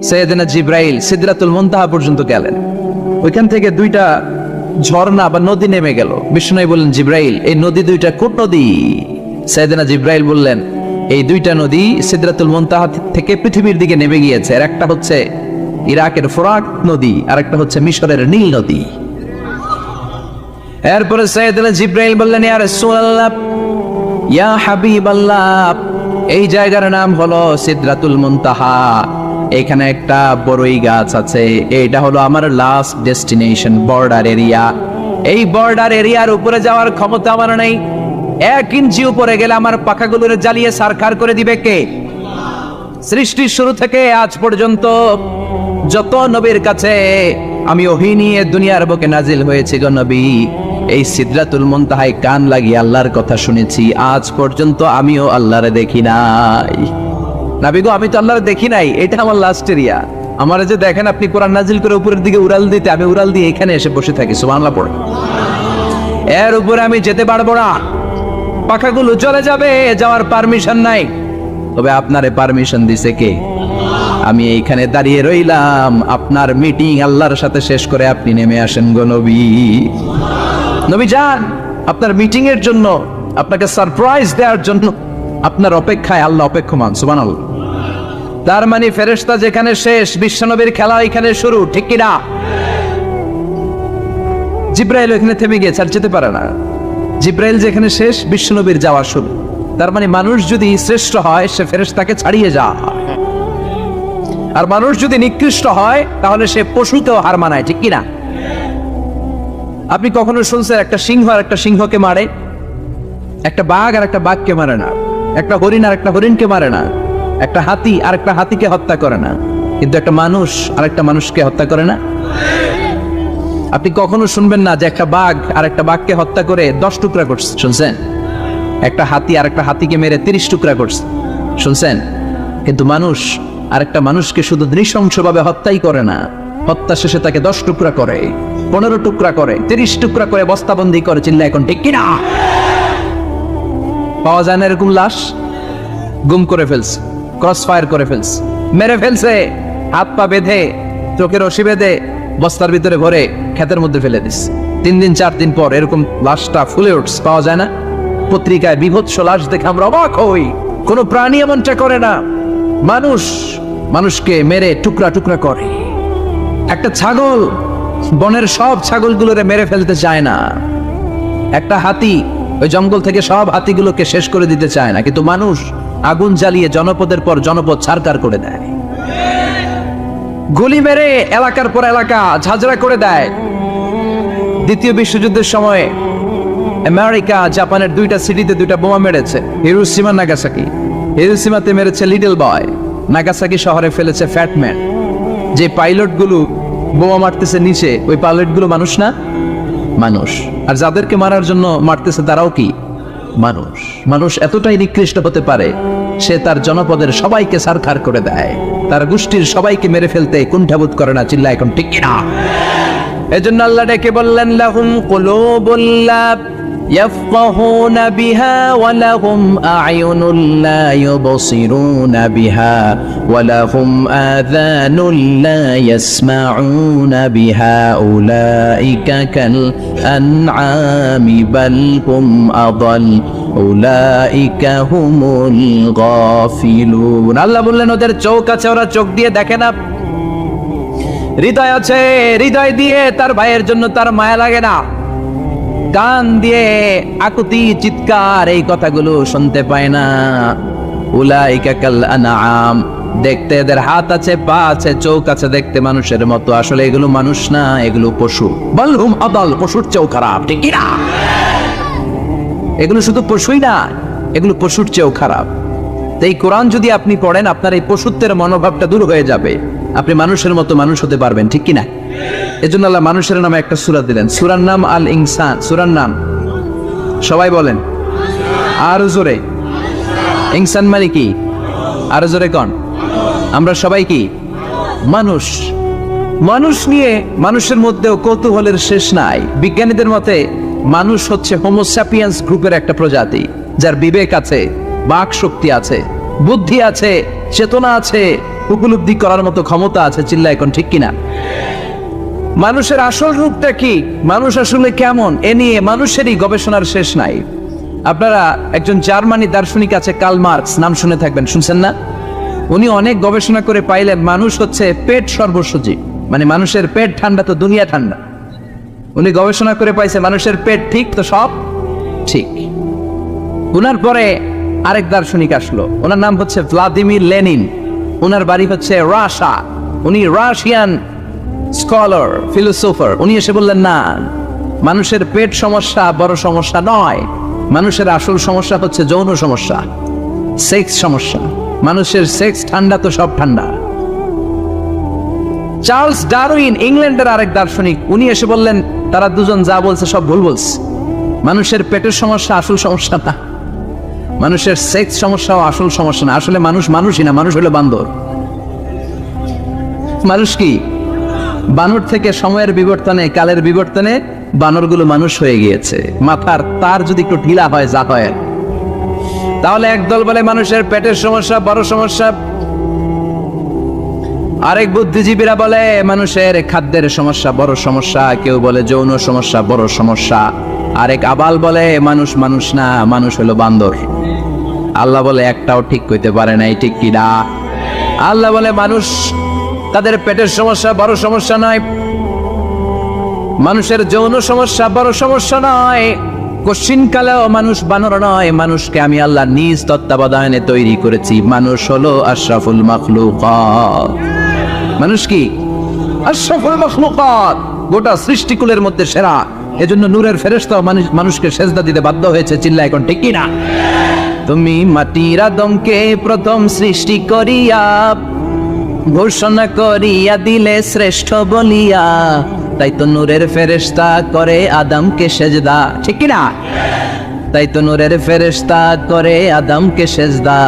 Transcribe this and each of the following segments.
সৈয়দনা জিব্রাইল সিদরাতুল মুনতাহা পর্যন্ত গেলেন। ওইখান থেকে দুইটা ঝর্ণা বা নদী নেমে গেল। বিষ্ণু বললেন, জিব্রাইল, এই নদী দুইটা কোন নদী? সৈয়দনা জিব্রাইল বললেন, এই দুইটা নদী সিদরাতুল মুনতাহা থেকে পৃথিবীর দিকে নেমে গিয়েছে। আর একটা হচ্ছে ইরাকের ফোরাক নদী, আর একটা হচ্ছে মিশরের নীল নদী। এরপরে সৈয়দনা জিব্রাইল বললেন, ইয়া রাসূলুল্লাহ, ইয়া হাবিবাল্লাহ, এই জায়গার নাম হলো সিদরাতুল মুনতাহা। এখানে একটা বড়ই গাছ আছে। এটা হলো আমার লাস্ট ডেস্টিনেশন বর্ডার এরিয়া এই বর্ডার এরিয়ার উপরে যাওয়ার ক্ষমতা আমার নেই। এক ইঞ্চি উপরে গেলে আমার পাখাগুলোর জ্বালিয়ে সারখার করে দিবে কে? সৃষ্টির শুরু থেকে আজ পর্যন্ত যত নবীর কাছে আমি ওহি নিয়ে দুনিয়ার বুকে নাজিল হয়েছি গো নবী। এই সিদরাতুল মুনতাহায় কান লাগিয়ে আল্লাহর কথা শুনেছি। আজ পর্যন্ত আমিও আল্লাহরে দেখি নাই। নাবি গো, আমি তো আল্লাহরে দেখি নাই, এটা আমার লাস্ট এরিয়া। আমার যে দেখেন আপনি কোরআন নাজিল করে উপরের দিকে উড়াল দিতে, আমি উড়াল দিয়ে এখানে এসে বসে থাকি, সুবহানাল্লাহ পড়ে। এর উপরে আমি যেতে পারব না। পাখাগুলো চলে যাবে, যাওয়ার পারমিশন নাই। তবে আপনারে পারমিশন দিছে কে? আমি এইখানে দাঁড়িয়ে রইলাম, আপনার মিটিং আল্লাহর সাথে শেষ করে আপনি নেমে আসেন গো নবী। নবী যান, আপনার মিটিং এর জন্য, আপনাকে সারপ্রাইজ দেওয়ার জন্য, আপনার অপেক্ষায় আল্লাহ অপেক্ষমান, সুবহানাল্লাহ। তার মানে ফেরেশতা যেখানে শেষ, বিশ্বনবীর খেলা এখানে শুরু, ঠিক কিনা? জিব্রাইল ওখানে থেমে গিয়েছে, আর যেতে পারে না। জিব্রাইল যেখানে শেষ, বিশ্বনবীর যাওয়া শুরু। তার মানে মানুষ যদি শ্রেষ্ঠ হয়, সে ফেরেশতাকে ছাড়িয়ে হয় আর মানুষ যদি নিকৃষ্ট হয়, তাহলে সে পশুতেও হার মানায়, ঠিক কিনা? আপনি কখনো শুনছেন একটা সিংহ আর একটা সিংহকে মারে? একটা বাঘ আর একটা বাঘকে মারে না। একটা হরিণ আর একটা হরিণকে মারে না। একটা হাতি আর একটা হাতিকে হত্যা করে না। কিন্তু একটা মানুষ আর একটা মানুষকে হত্যা করে না? আপনি কখনো শুনবেন না যে একটা বাঘ আর একটা বাঘকে হত্যা করে দশ টুকরা করছে? শুনছেন? একটা হাতি আর একটা হাতিকে মেরে তিরিশ টুকরা করছে। শুনছেন? কিন্তু মানুষ আর একটা মানুষকে শুধু নৃশংসভাবে হত্যাই করে না। হত্যা শেষে তাকে দশ টুকরা করে, পনেরো টুকরা করে, তিরিশ টুকরা করে বস্তাবন্দি করে চিল্লা এখন ঠিক কিনা? পাওয়া যায় না এরকম লাশ? গুম করে ফেলছে। ক্রস ফায়ার করে ফেলছে। মেরে ফেলছে। হাত পা বেঁধে, চোখের রশি বেঁধে, বস্তার ভিতরে ভরে ক্ষেতের মধ্যে ফেলে দিস তিন দিন, চার দিন পর এরকম লাশটা ফুলে উঠছে, পাওয়া যায় না। পত্রিকায় বিভৎস লাশ দেখে আমরা অবাক হই। কোনো প্রাণী এমনটা করে না। মানুষ, মানুষকে মেরে টুকরা টুকরা করে। একটা ছাগল, বনের সব ছাগলগুলোরে মেরে ফেলতে চায় না। একটা হাতি, ওই জঙ্গল থেকে সব হাতিগুলোকে শেষ করে দিতে চায় না। কিন্তু মানুষ আগুন জ্বালিয়ে জনপদের পর জনপদ ছাড়কার করে দেয়। গুলি মেরে এলাকার পর এলাকা ঝাঁঝরা করে দেয়। দ্বিতীয় বিশ্বযুদ্ধের সময় আমেরিকা জাপানের দুইটা সিটিতে দুইটা বোমা মেরেছে। Hiroshima Nagasaki. হিরোসীমাতে মেরেছে লিটল বয়। নাগাসাকি শহরে ফেলেছে ফ্যাটম্যান। যে পাইলটগুলো বোমা মারতেছে নিচে, ওই পাইলটগুলো মানুষ না? মানুষ। আর যাদেরকে মারার জন্য মারতেছে তারাও কি? মানুষ। মানুষ এতটাই নিকৃষ্ট হতে পারে, সে তার জনপদের সবাইকে সারখার করে দেয়। তার গোষ্ঠীর সবাইকে মেরে ফেলতে কুণ্ঠাবোধ করে না চিল্লা এখন, ঠিক কিনা? এজন্য আল্লাহ ডেকে বললেন, লাহুম কুলুবুল্লা يفقهون بها ولهم أعين لا يبصرون بها ولهم آذان لا يسمعون بها أولئك كالأنعام بل هم أضل أولئك هم الغافلون আল্লাহ বললেন ওদের চোখ আছে ওরা চোখ দিয়ে দেখে না হৃদয় আছে হৃদয় দিয়ে তার ভাইয়ের জন্য তার মায়া লাগে না কান দিয়ে আকুতি, চিৎকার, এই কথাগুলো শুনতে পায় না। উলাইকা কাল আনআম। দেখতে এদের হাত আছে, পা আছে, চোখ আছে দেখতে মানুষের মতো। আসলে এগুলো মানুষ না, এগুলো পশু। বলহুম আদাল, পশুর চেয়েও খারাপ। ঠিক না? এগুলো শুধু পশুই না, এগুলো পশুর চেয়েও খারাপ। এই কোরআন যদি আপনি পড়েন, আপনার এই পশুত্বের মনোভাবটা দূর হয়ে যাবে। আপনি মানুষের মতো মানুষ হতে পারবেন, ঠিক কিনা এজন্য আল্লাহ মানুষের নামে একটা সূরা দিলেন। সূরার নাম আল ইনসান সূরার নাম? সবাই বলেন। আর জোরে। ইনসান মানে কি? আর জোরে কন। আমরা সবাই কি? মানুষ। মানুষ নিয়ে মানুষের মধ্যেও কৌতূহলের শেষ নাই। বিজ্ঞানীদের মতে, মানুষ হচ্ছে হোমোস্যাপিয়ান্স গ্রুপের একটা প্রজাতি, যার বিবেক আছে, বাক শক্তি আছে, বুদ্ধি আছে, চেতনা আছে, উপলব্ধি করার মতো ক্ষমতা আছে চিল্লা এখন ঠিক কিনা? মানুষের আসল রূপটা কি? মানুষ আসলে কেমন? এ নিয়ে মানুষেরই গবেষণার শেষ নাই। আপনারা একজন জার্মানি দার্শনিক আছে, কার্ল মার্কস, নাম শুনে থাকবেন, শুনছেন না? উনি অনেক গবেষণা করে পাইলেন, মানুষ হচ্ছে পেট সর্বসজীব মানে মানুষের পেট ঠান্ডা তো দুনিয়া ঠান্ডা। উনি গবেষণা করে পাইছে, মানুষের পেট ঠিক তো সব? ঠিক। উনার পরে আরেক দার্শনিক আসলো। ওনার নাম হচ্ছে ভ্লাদিমির লেনিন। ওনার বাড়ি হচ্ছে রাশা। উনি রাশিয়ান স্কলার, ফিলোসোফার, উনি এসে বললেন, না, মানুষের পেট সমস্যা বড় সমস্যা নয়। মানুষের আসল সমস্যা হচ্ছে যৌন সমস্যা সেক্স সমস্যা। মানুষের সেক্স ঠান্ডা তো সব ঠান্ডা। চার্লস ডারউইন, ইংল্যান্ডের আরেক দার্শনিক, উনি এসে বললেন, তারা দুজন যা বলছে সব ভুল বলছে। মানুষের পেটের সমস্যা আসল সমস্যা না। মানুষের সেক্স সমস্যাও আসল সমস্যা না। আসলে মানুষ মানুষই না, মানুষ হলো বান্দর। মানুষ কি? বানর থেকে সময়ের বিবর্তনে, কালের বিবর্তনে বানরগুলো মানুষ হয়ে গিয়েছে। মাথার তার যদি একটু ঢিলা হয়, যা হয়। তাহলে একদল বলে মানুষের পেটের সমস্যা, বড় সমস্যা। আরেক বুদ্ধিজীবীরা বলে, মানুষের খাদ্যের সমস্যা, বড় সমস্যা। কেউ বলে, যৌন সমস্যা, বড় সমস্যা। আরেক আবাল বলে, মানুষ মানুষ না, মানুষ হলো বান্দর। আল্লাহ বলে, একটাও ঠিক কইতে পারে নাই, ঠিক কি না আল্লাহ বলে, মানুষ তাদের পেটের সমস্যা বড় সমস্যা নয় মানুষের যৌন সমস্যা বড় সমস্যা নয় কশিন কালেও মানুষ বানর নয়। মানুষকে আমি আল্লাহ নিজ তত্ত্বাবধানে তৈরি করেছি। মানুষ হলো আশরাফুল মখলুকাত। মানুষ কি? আশরাফুল মখলুকাত। গোটা সৃষ্টিকুলের মধ্যে সেরা। এজন্য নূরের ফেরেশতা মানুষ মানুষকে সেজদা দিতে বাধ্য হয়েছে। চিল্লা এখন ঠিক কি না তুমি মাটির আদমকে প্রথম সৃষ্টি করিয়া ঘোষণা করিয়া দিলে শ্রেষ্ঠ বলিয়া, তাই তো নূরের ফেরেশতা করে আদমকে সেজদা। ঠিক না তাই তো নূরের ফেরেশতা করে আদমকে সেজদা।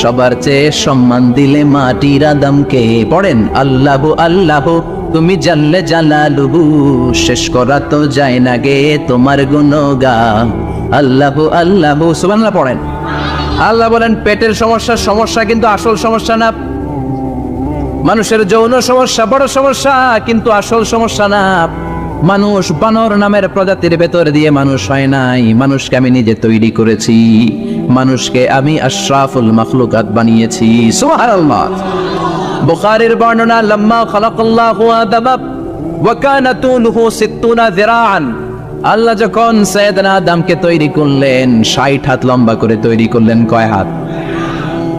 সবার চেয়ে সম্মান দিলে মাটির আদমকে। পড়েন, আল্লাহ আল্লাহ, তুমি জানলে জালালুহু, শেষ করা তো যায় না গে তোমার গুণগা আল্লাহ আল্লাহ, সুবহানাল্লাহ পড়েন। আল্লাহ বলেন, পেটের সমস্যা সমস্যা কিন্তু আসল সমস্যা না মানুষের যৌন সমস্যা, বড় সমস্যা, কিন্তু আসল সমস্যা না। মানুষ বানর নামের প্রজাতির ভেতর দিয়ে মানুষ হয় নাই। মানুষকে আমি নিজে তৈরি করেছি। মানুষকে আমি আশরাফুল মখলুকাত বানিয়েছি। সুবহানাল্লাহ। বুখারীর বর্ণনা, লাম্মা খালাকাল্লাহু আদম ওয়া কানা তুলুহু 60 যিরাআন। আল্লাহ যখন সৈয়দনা আদমকে তৈরি করলেন 60 হাত লম্বা করে তৈরি করলেন। কয় হাত?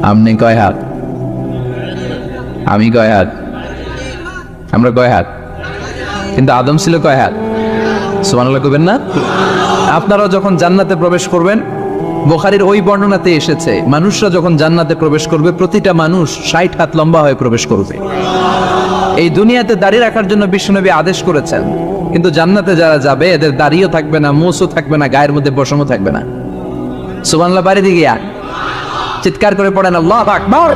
আপনি কয় হাত? আমি কয় হাত? আমরা কয় হাত? কিন্তু আদম ছিল কয় হাত? সুবহানাল্লাহ কইবেন না? আপনারা যখন জান্নাতে প্রবেশ করবেন, বোখারির ওই বর্ণনাতে এসেছে, মানুষরা যখন জান্নাতে প্রবেশ করবে, প্রতিটা মানুষ ষাট হাত লম্বা হয়ে প্রবেশ করবে। এই দুনিয়াতে দাঁড়িয়ে রাখার জন্য বিশ্বনবী আদেশ করেছেন, কিন্তু জান্নাতে যারা যাবে, এদের দাড়িও থাকবে না মোসও থাকবে না, গায়ের মধ্যে বসমও থাকবে না। সুবহানাল্লাহ, বাড়ি দিকে চিৎকার করে পড়েন, আল্লাহ আকবার!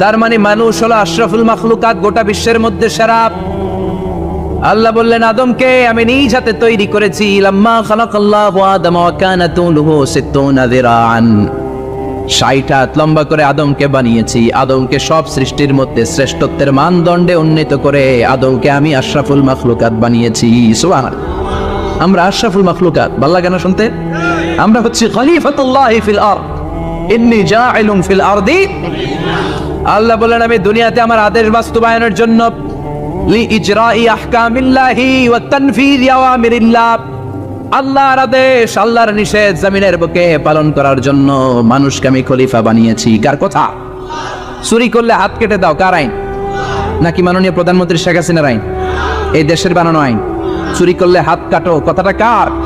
তার মানে মানুষ হলো আশরাফুল মাখলুকাত গোটা বিশ্বের মধ্যে সেরা। আল্লাহ বললেন, আদমকে আমি নিজ হাতে তৈরি করেছি। লাম্মা খালাকাল্লাহু আদম ওয়া কানা তুলুহু সিত্তুনা যিরাআন। 60 হাত লম্বা করে আদমকে বানিয়েছি। আদমকে সব সৃষ্টির মধ্যে শ্রেষ্ঠত্বের মানদণ্ডে উন্নীত করে আদমকে আমি আশরাফুল মাখলুকাত বানিয়েছি। সুবহানাল্লাহ। আমরা আশরাফুল মাখলুকাত, ভালো কেন শুনতে? আমরা হচ্ছি খলিফাতুল্লাহ ফিল আরদ। ইন্নী জাইলুম ফিল আরদি। আল্লাহ বলেন, আমি দুনিয়াতে আমার আদেশ বাস্তবায়নের জন্য আল্লাহর আদেশ, আল্লাহর নিষেধ জমিনের বুকে পালন করার জন্য মানুষকে আমি খলিফা বানিয়েছি। কার কথা? চুরি করলে হাত কেটে দাও, কার আইন? নাকি মাননীয় প্রধানমন্ত্রী শেখ হাসিনার আইন? এই দেশের বানানো আইন। চুরি করলে হাত কাটো, কথাটা কার?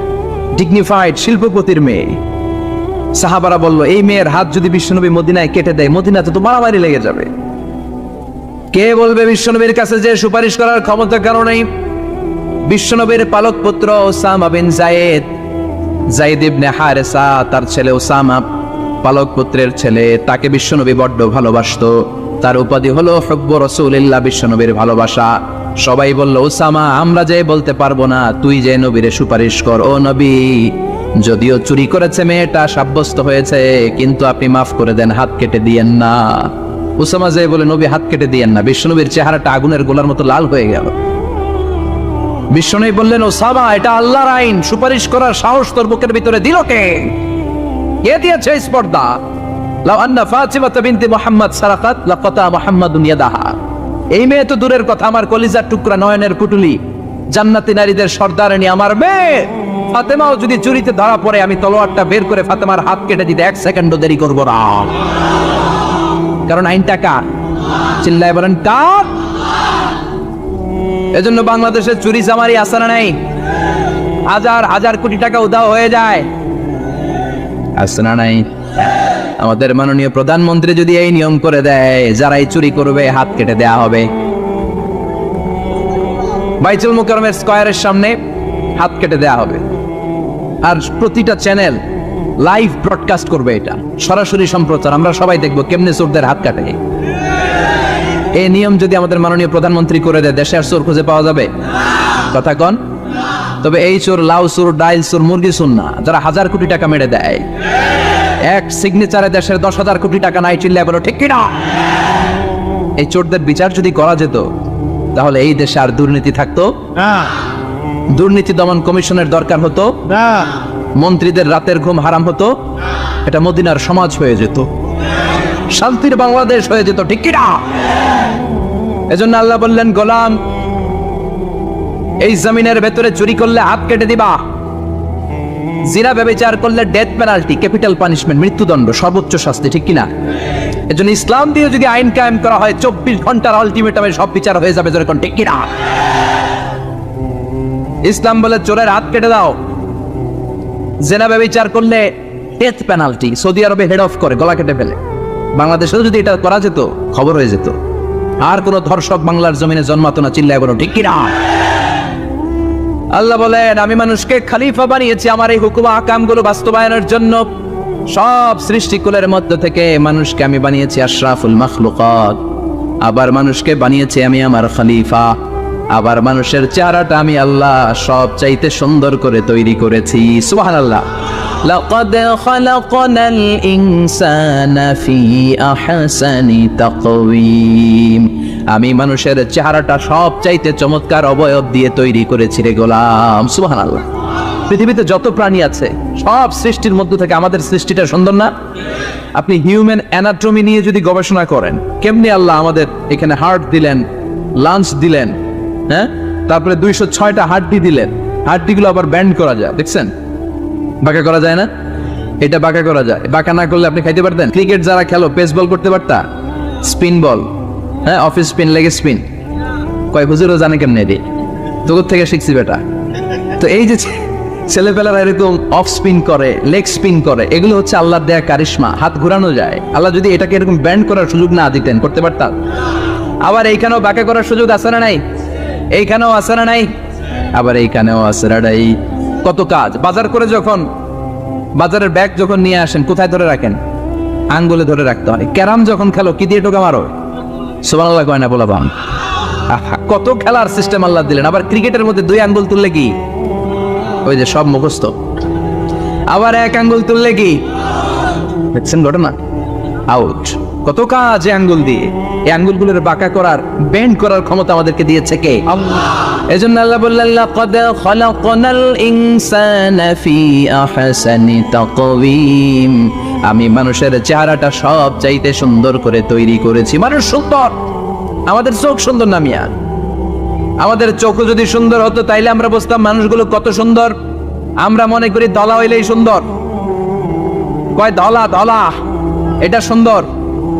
ডিগনিফাইড শিল্পপতির মেয়ে। সাহাবারা বলল, এই মেয়ের হাত যদি বিশ্বনবী মদিনায় কেটে দেয়, মদিনাতে তো মারামারি লেগে যাবে। কে বলবে বিশ্বনবীর কাছে যে সুপারিশ করার ক্ষমতা কারণে বিশ্বনবীর পালক পুত্র Osama bin Zayed Zaid ibn Haritha, তার ছেলে ওসামা পালক পুত্রের ছেলে, তাকে বিশ্বনবী বড্ড ভালোবাসতো। তার উপাধি হলো হব্ব রসুলিল্লাহ বিশ্বনবীর ভালোবাসা। সবাই বলল, ওসামা, আমরা যে বলতে পারব না, তুই যে নবীরে সুপারিশ কর, ও নবী। যদিও চুরি করেছে মেয়েটা, সাব্যস্ত হয়েছে, কিন্তু আপনি মাফ করে দেন, হাত কেটে দিয়েন না। ওসামা যে বলে, নবী, হাত কেটে দিয়েন না। বিশ্বনবীর চেহারাটা আগুনের গোলার মতো লাল হয়ে গেল। বিশ্বনবী বললেন, ওসামা, এটা আল্লাহর আইন। সুপারিশ করার সাহস তোর বুকের ভিতরে দিল কে? কে দিয়েছে স্পর্ধা? লাউ আন্না ফাতিমাতা বিনতি মুহাম্মদ সারাকাত, লাকাতা মুহাম্মাদুন ইয়াদাহা। এই মেয়ে তো দূরের কথা, আমার কলিজার টুকরা নয়নের পুটুলি। জান্নাতি নারীদের সর্দারণী আমার মেয়ে। ফাতেমাও যদি চুরিতে ধরা পড়ে, আমি তলোয়ারটা বের করে ফাতেমার হাত কেটে দিতে এক সেকেন্ডও দেরি করব না। কারণ আইনটা কার? চিল্লায় বলেন, কার? এজন্য বাংলাদেশের চুরি চামারি আসানা নাই? হাজার হাজার কোটি টাকা উধাও হয়ে যায়। আসানা নাই? আমাদের মাননীয় প্রধানমন্ত্রী যদি এই নিয়ম করে দেয়, যারাই চুরি করবে, হাত কেটে দেয়া হবে। বাইচুল মুকরমের স্কয়ারের সামনে হাত কেটে দেয়া হবে। আর প্রতিটা চ্যানেল লাইভ ব্রডকাস্ট করবে এটা। সরাসরি সম্প্রচার, আমরা সবাই দেখব কেমনে চোরদের হাত কাটে। এই নিয়ম যদি আমাদের মাননীয় প্রধানমন্ত্রী করে দেয়, দেশে আর চোর খুঁজে পাওয়া যাবে? কথা কন। তবে এই চোর লাউ চোর, ডাইল চোর, মুরগি চোর না, যারা হাজার কোটি টাকা মেরে দেয়। এক সিগনেচারে দেশের দশ হাজার কোটি টাকা নাই চিল্লে বলো ঠিক কিনা? এই চোরদের বিচার যদি করা যেত তাহলে এই দেশে আর দুর্নীতি থাকতো। না। দুর্নীতি দমন কমিশনের দরকার হতো। না। মন্ত্রীদের রাতের ঘুম হারাম হতো। এটা মদিনার সমাজ হয়ে যেত। শান্তির বাংলাদেশ হয়ে যেত ঠিক কিনা? এজন্য আল্লাহ বললেন গোলাম এই জমিনের ভেতরে চুরি করলে হাত কেটে দিবা। জিনা ব্যবচার করলে ডেথ পেনাল্টি ক্যাপিটাল পানিশমেন্ট মৃত্যুদণ্ড, সর্বোচ্চ শাস্তি, ঠিক কিনা? এজন্য ইসলাম দিয়ে যদি আইন কায়েম করা হয়, চব্বিশ ঘণ্টার আলটিমেটামে সব বিচার হয়ে যাবে যেরকম, ঠিক কিনা? ইসলাম বলে, চোরের হাত কেটে দাও। জেনা ব্যবচার করলে ডেথ পেনাল্টি সৌদি আরবে হেড অফ করে, গলা কেটে ফেলে। বাংলাদেশেও যদি এটা করা যেত, খবর হয়ে যেত। আর কোন ধর্ষক বাংলার জমিনে জন্মাতো না, চিল্লায় বলো, ঠিক কিনা? আল্লাহ বলেন, আমি মানুষকে খালিফা বানিয়েছি, আমার এই হুকুম আকামগুলো বাস্তবায়নের জন্য। সব সৃষ্টিকুলের মধ্য থেকে মানুষকে আমি বানিয়েছি আশরাফুল মখলুকত। আবার মানুষকে বানিয়েছি আমি আমার খলিফা। আবার মানুষের চেহারাটা আমি আল্লাহ সব চাইতে সুন্দর করে তৈরি করেছি সুবহানাল্লাহ لقد خلقنا الإنسان في أحسن تقويم আমি মানুষের চেহারাটা সব চাইতে চমৎকার অবয়ব দিয়ে তৈরি করেছি রে গোলাম সুবহানাল্লাহ পৃথিবীতে যত প্রাণী আছে সব সৃষ্টির মধ্য থেকে আমাদের সৃষ্টিটা সুন্দর না আপনি হিউম্যান অ্যানাটমি নিয়ে যদি গবেষণা করেন কেমনি আল্লাহ আমাদের এখানে হার্ট দিলেন লাঞ্চ দিলেন হ্যাঁ? তারপরে দুইশো ছয়টা হাড্ডি দিলেন। হাড্ডিগুলো আবার ব্যান্ড করা যায়, দেখছেন? বাঁকা করা যায় না? এটা বাঁকা করা যায়। বাঁকা না করলে আপনি খাইতে পারতেন? ক্রিকেট যারা খেলো পেস বল করতে পারতা? স্পিন বল হ্যাঁ? অফিস স্পিন লেগে স্পিন কয়, হুজুরও জানে কেমনে এটি? তোর থেকে শিখছি বেটা। তো এই যে ছেলেপেলারা এরকম অফ স্পিন করে লেগ স্পিন করে, এগুলো হচ্ছে আল্লাহর দেয়া কারিশমা। হাত ঘুরানো যায়। আল্লাহ যদি এটাকে এরকম ব্যান্ড করার সুযোগ না দিতেন, করতে পারতাম। আবার এইখানেও বাঁকা করার সুযোগ আছে না নাই? এইখানেও আছে নাই? আবার এইখানেও আছে নাই। কত কাজ? বাজার করে যখন, বাজারের ব্যাগ যখন নিয়ে আসেন, কোথায় ধরে রাখেন? আঙ্গুলে ধরে রাখতে হয়। ক্যারাম যখন খেলো, কি দিয়ে টোকা মারো? সুবহানাল্লাহ কয় না, বলা বাম। কত খেলার সিস্টেম আল্লাহ দিলেন। আবার ক্রিকেটের মধ্যে দুই আঙ্গুল তুললে কি? ওই যে সব মুখস্থ। আবার এক আঙ্গুল তুললে কি? দেখছেন ঘটনা? আউট কত কাজ আঙ্গুল দিয়ে? এই আঙ্গুলগুলোর বাঁকা করার বেন্ড করার ক্ষমতা আমাদেরকে দিয়েছে কে? এজন্য আল্লাহ বললেন লাকাদ খালাকনাল ইনসানা ফি আহসানি তাকওয়িম। আমি মানুষের চেহারাটা সব চাইতে সুন্দর করে তৈরি করেছি। মানুষ সুন্দর। আমাদের চোখ সুন্দর না মিয়া? আমাদের চোখ যদি সুন্দর হতো তাইলে আমরা বুঝতাম মানুষগুলো কত সুন্দর। আমরা মনে করি দলা হইলেই সুন্দর। কয় দলা দলা? এটা সুন্দর।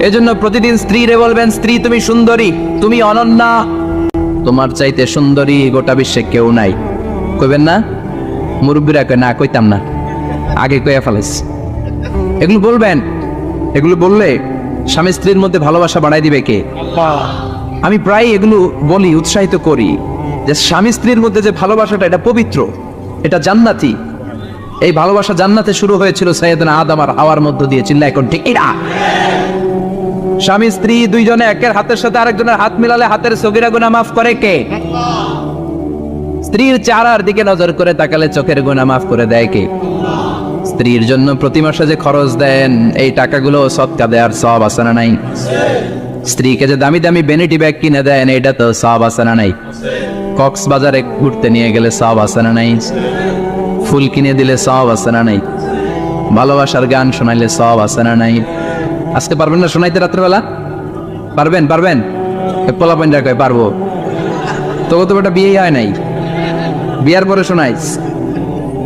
এজন্য প্রতিদিন স্ত্রীরে বলবেন, স্ত্রী, তুমি সুন্দরী, তুমি অনন্যা। তোমার চাইতে সুন্দরী গোটা বিশ্বে কেউ নাই। কইবেন না? মুরব্বীরা কয় না কইতাম না। আগে কইয়া ফেলাইস। এগুলো বলবেন। এগুলো বললে স্বামী স্ত্রীর মধ্যে ভালোবাসা বাড়াই দিবে কে? আমি প্রায় এগুলো বলি, উৎসাহিত করি যে স্বামী স্ত্রীর মধ্যে যে ভালোবাসাটা, এটা পবিত্র, এটা জান্নাতি। এই ভালোবাসা জান্নাতে শুরু হয়েছিল সৈয়দনা আদম আর হাওয়ার মধ্য দিয়ে। চিল্লা এখন ঠিক না? স্বামী, স্ত্রী দুইজনে একের হাতের সাথে আরেকজনের হাত মিলালে হাতের সগিরা গুনাহ মাফ করে কে? স্ত্রীর চেহারার দিকে নজর করে তাকালে চোখের গুনাহ মাফ করে দেয় কে? স্ত্রীর জন্য প্রতি মাসে যে খরচ দেন, এই টাকাগুলো সৎকা দেওয়ার সব আছে না নাই। স্ত্রীকে যে দামি দামি বেনিটি ব্যাগ কিনে দেন, এটা তো সব আছে না নাই। কক্সবাজারে ঘুরতে নিয়ে গেলে সব আছে না নাই। ফুল কিনে দিলে সব আছে না নাই। ভালোবাসার গান শোনাইলে সব আছে না নাই। আজকে পারবেন না শোনাইতে রাত্রেবেলা? পারবেন পারবেন? পোলা পয়েন্ট কয় পারব। তোকে তো একটা বিয়ে হয় নাই। বিয়ার পরে শোনাইস।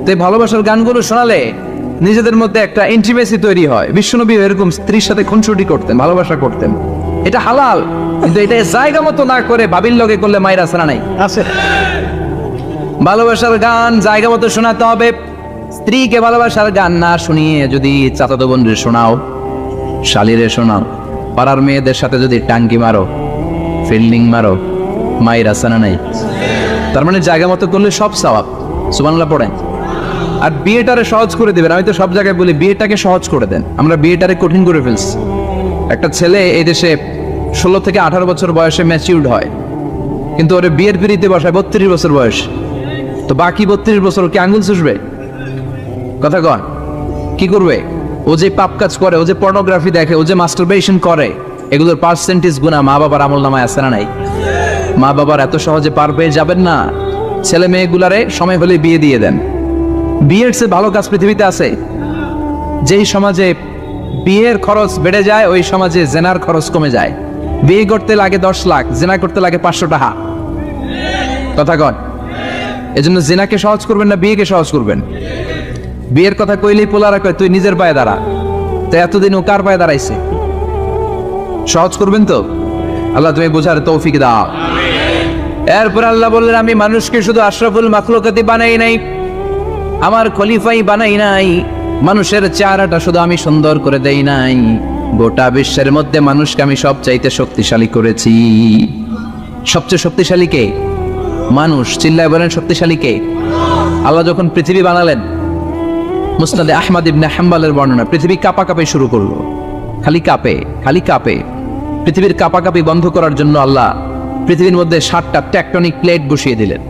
তো ভালোবাসার গানগুলো শোনালে নিজেদের মধ্যে একটা ইন্টিমেসি তৈরি হয়। বিশ্বনবী এরকম স্ত্রীর সাথে খুনসুটি করতেন ভালোবাসা করতেন। এটা হালাল কিন্তু এটা জায়গা মতো না করে বাবির লগে করলে মায়ের আসরা নাই। আছে। ভালোবাসার গান জায়গা মতো শোনাতে হবে। স্ত্রীকে ভালোবাসার গান না শুনিয়ে যদি চাচাতো বোনরে শোনাও। শালিরে শোনাও পাড়ার মেয়েদের সাথে যদি টাঙ্কি মারো, ফিল্ডিং মারো, মায়ের আসানা নাই। তার মানে জায়গা মতো করলে সব সওয়াব। সুবানলা পড়েন। আর বিয়েটারে সহজ করে দেবেন। আমি তো সব জায়গায় বলি, বিয়েটাকে সহজ করে দেন। আমরা বিয়েটারে কঠিন করে ফেলছি। একটা ছেলে এই দেশে ষোলো থেকে আঠারো বছর বয়সে ম্যাচিউর্ড হয়। কিন্তু ওরে বিয়ের পিড়িতে বসায় বত্রিশ বছর বয়স। তো বাকি বত্রিশ বছর কি আঙ্গুল চুষবে? কথা কন, কি করবে? ও যে পাপ কাজ করে, ও যে পর্নোগ্রাফি দেখে, ও যে মাস্টারবেশন করে, এগুলোর পার্সেন্টেজ গুণা মা বাবার আমল নামায় আছে না নাই? মা বাবার এত সহজে পার পেয়ে যাবেন না। ছেলে মেয়েগুলারে সময় হলে বিয়ে দিয়ে দেন। বিয়ের চেয়ে ভালো কাজ পৃথিবীতে আছে। যেই সমাজে বিয়ের খরচ বেড়ে যায়, ওই সমাজে জেনার খরচ কমে যায়। বিয়ে করতে লাগে দশ লাখ, জেনা করতে লাগে পাঁচশো টাকা। কথা কন। এজন্য জেনাকে সহজ করবেন না বিয়েকে সহজ করবেন? বিয়ের কথা কইলেই পোলারা কয়, তুই নিজের পায়ে দাঁড়া। তো এতদিন ও কার পায়ে দাঁড়াইছে? সহজ করবেন তো? আল্লাহ তুমি বোঝার তৌফিক দাও। এরপর আল্লাহ বললেন, আমি মানুষকে শুধু আশরাফুল মাখলুকাতি বানাই নাই, আমার খলিফাই বানাই নাই, মানুষের চেহারাটা শুধু আমি সুন্দর করে দেই নাই। গোটা বিশ্বের মধ্যে মানুষকে আমি সব চাইতে শক্তিশালী করেছি। সবচেয়ে শক্তিশালী কে? মানুষ। চিল্লায় বলেন, শক্তিশালী কে? আল্লাহ যখন পৃথিবী বানালেন মুসনাদে আহমদ ইবনে হাম্বালের বর্ণনা, পৃথিবী কাঁপাকাঁপি শুরু করল। খালি কাঁপে খালি কাঁপে। পৃথিবীর কাঁপাকাঁপি বন্ধ করার জন্য আল্লাহ পৃথিবীর মধ্যে সাতটা টেকটনিক প্লেট বসিয়ে দিলেন।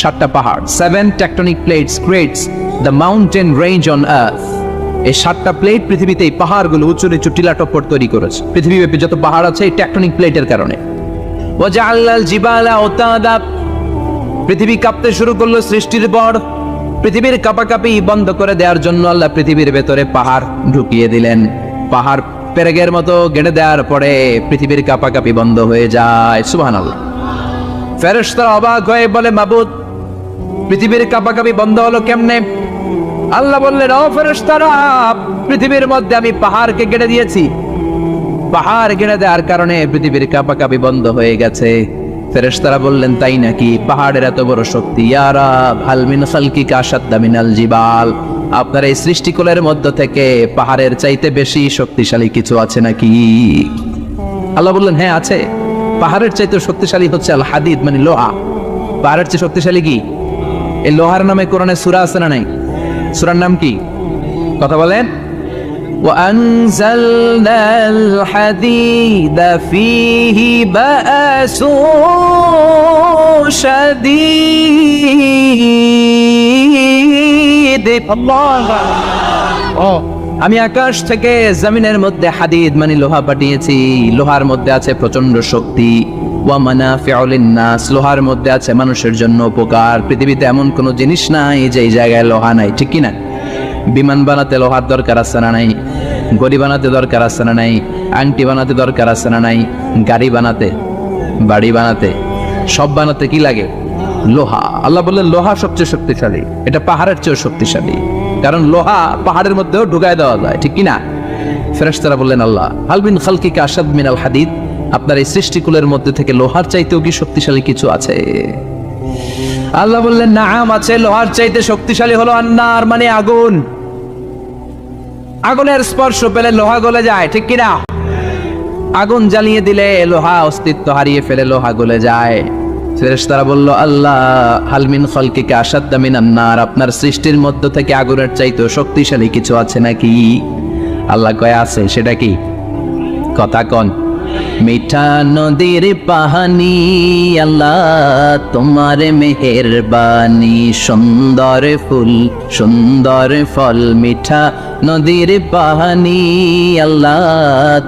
সাতটা পাহাড় seven tectonic plates creates the mountain range on earth এই সাতটা প্লেট পৃথিবীতে এই পাহাড়গুলো উঁচু নিচু টিলা টপ্পর তৈরি করেছে। পৃথিবীব্যাপী যত পাহাড় আছে এই টেকটনিক প্লেটের কারণে। ওয়াজআলাল জিবালা ওতাদা পৃথিবী কাঁপতে শুরু করল সৃষ্টির পর। পৃথিবীর কাপাকাপি বন্ধ করে দেওয়ার জন্য আল্লাহ পৃথিবীর ভেতরে পাহাড় ঢুকিয়ে দিলেন। পাহাড় পেরেগের মতো গেড়ে দেওয়ার পরে পৃথিবীর কাপাকাপি বন্ধ হয়ে যায়। সুহান আল্লাহ ফেরেশতারা অবাক হয়ে বলে, মাবুদ, পৃথিবীর কাপাকাপি বন্ধ হলো কেমনে? আল্লাহ বললেন, ও ফেরেশতারা, পৃথিবীর মধ্যে আমি পাহাড়কে গেড়ে দিয়েছি। পাহাড় গেড়ে দেওয়ার কারণে পৃথিবীর কাপাকাপি বন্ধ হয়ে গেছে। ফেরেশতারা বললেন, তাই নাকি? পাহাড়ের এত বড় শক্তি। ইয়ারা ভালমিন খালকি কাসাদ্দা মিনাল জিবাল। আপনার এই সৃষ্টিকোলের মধ্য থেকে পাহাড়ের চাইতে বেশি শক্তিশালী কিছু আছে নাকি? আল্লাহ বললেন হ্যাঁ আছে। পাহাড়ের চাইতে শক্তিশালী হচ্ছে আল হাদিদ মানে লোহা। পাহাড়ের চেয়ে শক্তিশালী কি? এই লোহার নামে কোরআনে সুরা আছে না নাই? সুরার নাম কি? কথা বলেন। وأنزلنا الحديد فيه بأس شديد ও আমি আকাশ থেকে জমিনের মধ্যে হাদিদ মানে লোহা পাঠিয়েছি লোহার মধ্যে আছে প্রচন্ড শক্তি ওয়া মানাফিউ লিন-নাস লোহার মধ্যে আছে মানুষের জন্য উপকার পৃথিবীতে এমন কোনো জিনিস নাই যে এই জায়গায় লোহা নাই ঠিক কি না বিমান বানাতে লোহার দরকার আছে না নাই? গড়ি বানাতে দরকার আছে না নাই? আংটি বানাতে দরকার আছে না নাই? গাড়ি বানাতে, বাড়ি বানাতে, সব বানাতে কি লাগে? লোহা। আল্লাহ বললেন, লোহা সবচেয়ে শক্তিশালী। এটা পাহাড়ের চেয়েও শক্তিশালী। কারণ লোহা পাহাড়ের মধ্যেও ঢুকায় দেওয়া যায়, ঠিক কি না ফেরেশতারা বললেন, আল্লাহ হালবিন খালকি আসাদ মিনাল হাদিদ? আপনার এই সৃষ্টিকুলের মধ্যে থেকে লোহার চাইতেও কি শক্তিশালী কিছু আছে? আল্লাহ বললেন নাম আছে, লোহার চাইতে শক্তিশালী হলো আন্নার মানে আগুন। আগুনের স্পর্শ পেলে লোহা গলে যায়, ঠিক কিনা? আগুন জ্বালিয়ে দিলে লোহা অস্তিত্ব হারিয়ে ফেলে লোহা গলে যায়। ফেরেশতারা বলল, আল্লাহ হালমিন খলকিকে আসাদ্দা মিন আন্নার, আপনার সৃষ্টির মধ্য থেকে আগুনের চাইতেও শক্তিশালী কিছু আছে নাকি? আল্লাহ কয়, আছে, সেটা কি? কথা কন। মিঠা নদীর পাহানি, আল্লাহ তোমার মেহেরবানি। সুন্দর ফুল, সুন্দর ফল, মিঠা নদীর পাহানি, আল্লাহ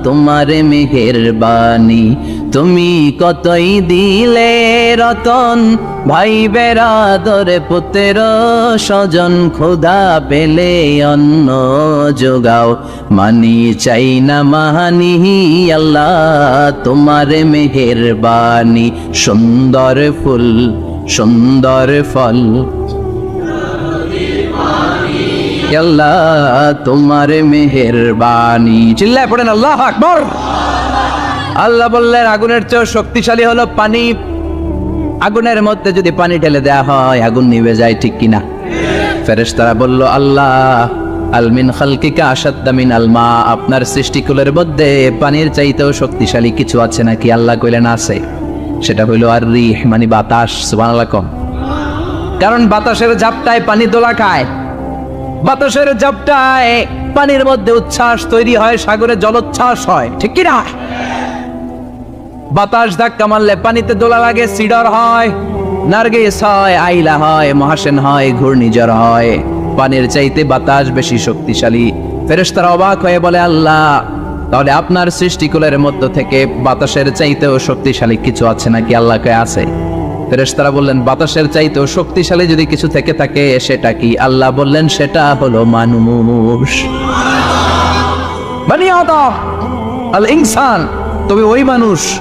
তোমার মেহেরবানি। তুমি কতই দিলে রতন? ভাই বেড়াদরে পুত্র স্বজন, ক্ষুধা পেলে অন্ন যোগাও। মানি চাই না মাহানি, আল্লাহ তোমার মেহেরবানি। সুন্দর ফুল, সুন্দর ফল। আল্লাহ তোমার মেহেরবানি। চিল্লায় পড়েন, আল্লাহ আকবর। আল্লাহ বললেন, আগুনের চেয়েও শক্তিশালী হলো পানি। আগুনের মধ্যে যদি পানি ঢেলে দেয়া হয়, আগুন নিভে যায় ঠিক কিনা? ফেরেশতারা বলল, আল্লাহ আলমিন খালকিকা আসাদ্দামিন আলমা আপনার সৃষ্টিকুলের মধ্যে পানির চাইতেও শক্তিশালী কিছু আছে নাকি? আল্লাহ কইলেন, আছে। সেটা হইল আর রিহ মানে বাতাস কম কারণ বাতাসের ঝাপটায় পানি দোলা খায়। বাতাসের ঝাপটায় পানির মধ্যে উচ্ছ্বাস তৈরি হয়, সাগরে জলোচ্ছ্বাস হয়, ঠিক কিনা? বাতাস ধাক্কা মারলে পানিতে দোলা লাগে, সিডর হয়। নার্গিস হয়, আইলা হয়, মহাসেন হয়, ঘূর্ণিঝড় হয়। পানির চাইতে বাতাস বেশি শক্তিশালী। ফেরেশতারা অবাক হয়ে বলে, আল্লাহ, তাহলে আপনার সৃষ্টিকুলের মধ্য থেকে বাতাসের চাইতেও শক্তিশালী কিছু আছে নাকি? আল্লাহকে আছে। ফেরেশতারা বললেন, বাতাসের চাইতেও শক্তিশালী যদি কিছু থেকে থাকে, সেটা কি? আল্লাহ বললেন, সেটা হলো মানুষ। বানি আদম আল ইনসান তবে ওই মানুষ।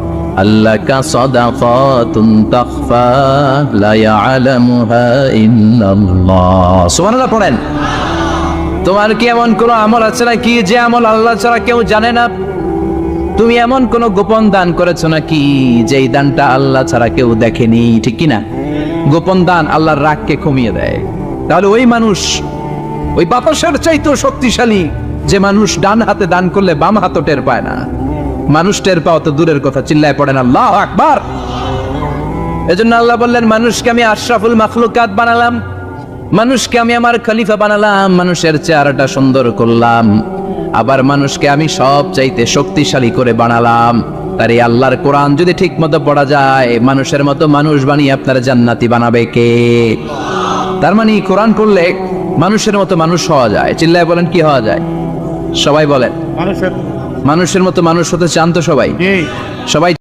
আল্লাকা সাদাকাতুন তাখফা, লা ইয়ালামুহা ইল্লাল্লাহ। সুবহানাল্লাহ পড়েন। তোমার কি এমন কোনো আমল আছে নাকি? যে আমল আল্লাহ ছাড়া কেউ জানে না। তুমি এমন কোন গোপন দান করেছ নাকি? এই দানটা আল্লাহ ছাড়া কেউ দেখেনি, ঠিক কিনা? গোপন দান আল্লাহর রাগকে কমিয়ে দেয়। তাহলে ওই মানুষ, ওই বাতাসের চাইতেও শক্তিশালী, যে মানুষ ডান হাতে দান করলে বাম হাতও টের পায় না। মানুষ টের পাওয়া তো দূরের কথা, চিল্লায় পড়েন আল্লাহ আকবার। এজন্য আল্লাহ বললেন, মানুষকে আমি আশরাফুল মাখলুকাত বানালাম, মানুষকে আমি আমার খলিফা বানালাম, মানুষের চেহারাটা সুন্দর করলাম, আবার মানুষকে আমি সব চাইতে শক্তিশালী করে বানালাম। তার এই আল্লাহর কোরআন যদি ঠিক মতো পড়া যায়, মানুষের মতো মানুষ বানিয়ে আপনার জান্নাতি বানাবে কে? তার মানে কোরআন পড়লে মানুষের মতো মানুষ হওয়া যায়। চিল্লায় বলেন, কি হওয়া যায়? সবাই বলেন, মানুষের মানুষের মতো মানুষ হতে চান তো সবাই। সবাই